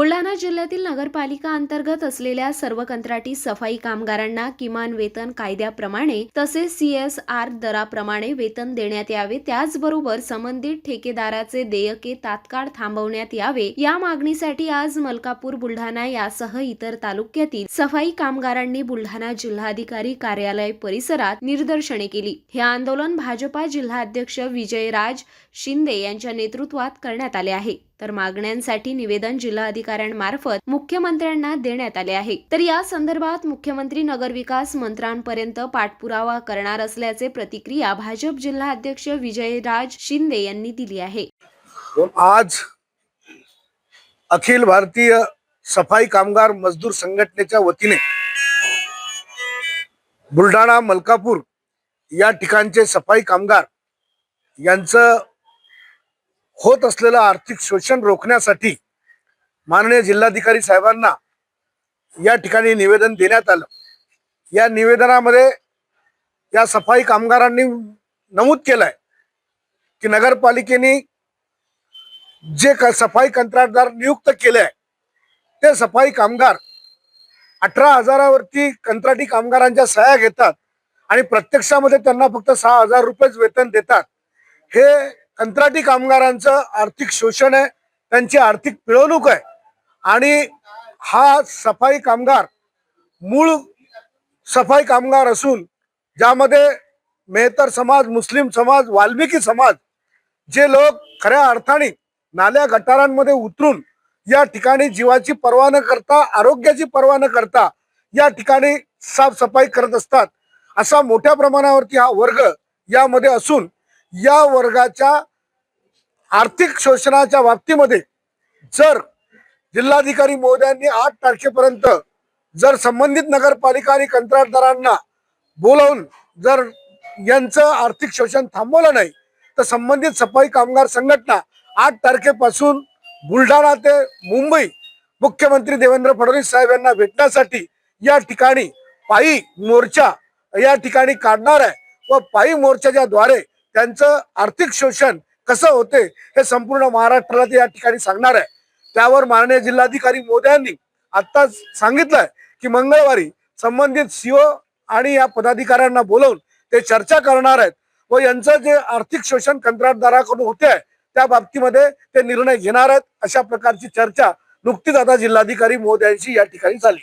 बुलढाणा जिल्ह्यातील नगरपालिका अंतर्गत असलेल्या सर्व कंत्राटी सफाई कामगारांना किमान वेतन कायद्याप्रमाणे तसेच सी एस आर दराप्रमाणे वेतन देण्यात यावे. त्याचबरोबर संबंधित ठेकेदाराचे देयके तात्काळ थांबवण्यात यावे. या मागणीसाठी आज मलकापूर बुलढाणा यासह इतर तालुक्यातील सफाई कामगारांनी बुलढाणा जिल्हाधिकारी कार्यालय परिसरात निदर्शने केली. हे आंदोलन भाजपा जिल्हाध्यक्ष विजयराज शिंदे यांच्या नेतृत्वात करण्यात आले आहे. तर मागण्यांसाठी निवेदन जिल्हाधिकाऱ्यांमार्फत मुख्यमंत्र्यांना देण्यात आले आहे. तर या संदर्भात मुख्यमंत्री नगरविकास मंत्र्यांपर्यंत पाठपुरावा करणार असल्याचे प्रतिक्रिया भाजप जिल्हा अध्यक्ष विजयराज शिंदे यांनी दिली आहे. आज अखिल भारतीय सफाई कामगार मजदूर संघटनेच्या वतीने बुलढाणा मलकापूर या ठिकाणचे सफाई कामगार यांचं होत असलेलं आर्थिक शोषण रोखण्यासाठी माननीय जिल्हाधिकारी साहेबांना या ठिकाणी निवेदन देण्यात आलं. या निवेदनामध्ये या सफाई कामगारांनी नमूद केलंय की नगरपालिकेने जे का सफाई कंत्राटदार नियुक्त केले आहे ते सफाई कामगार अठरा हजारावरती कंत्राटी कामगारांच्या सह्या घेतात आणि प्रत्यक्षामध्ये त्यांना फक्त सहा हजार रुपयेच वेतन देतात. हे कंत्राटी कामगारांचं आर्थिक शोषण आहे त्यांची आर्थिक पिळवणूक आहे. आणि हा सफाई कामगार मूळ सफाई कामगार असून ज्यामध्ये मेहतर समाज मुस्लिम समाज वाल्मिकी समाज जे लोक खऱ्या अर्थाने नाल्या गटारांमध्ये उतरून या ठिकाणी जीवाची पर्वा न करता आरोग्याची पर्वा न करता या ठिकाणी साफसफाई करत असतात. असा मोठ्या प्रमाणावरती हा वर्ग यामध्ये असून या वर्गाच्या आर्थिक शोषणाच्या बाबतीमध्ये जर जिल्हाधिकारी महोदयांनी आठ तारखेपर्यंत जर संबंधित नगरपालिका आणि कंत्राटदारांना बोलावून जर यांचं आर्थिक शोषण थांबवलं नाही तर संबंधित सफाई कामगार संघटना आठ तारखेपासून बुलढाणा ते मुंबई मुख्यमंत्री देवेंद्र फडणवीस साहेब यांना भेटण्यासाठी या ठिकाणी पायी मोर्चा या ठिकाणी काढणार आहे व पायी मोर्चाच्या द्वारे त्यांचं आर्थिक शोषण कसं होते हे संपूर्ण महाराष्ट्राला ते या ठिकाणी सांगणार आहे. त्यावर माननीय जिल्हाधिकारी मोद्यांनी आत्ताच सांगितलंय की मंगळवारी संबंधित सीओ आणि या पदाधिकाऱ्यांना बोलवून ते चर्चा करणार आहेत व यांचं जे आर्थिक शोषण कंत्राटदाराकडून होते आहे त्या बाबतीमध्ये ते निर्णय घेणार आहेत अशा प्रकारची चर्चा नुकतीच आता जिल्हाधिकारी मोद्यांशी या ठिकाणी झाली.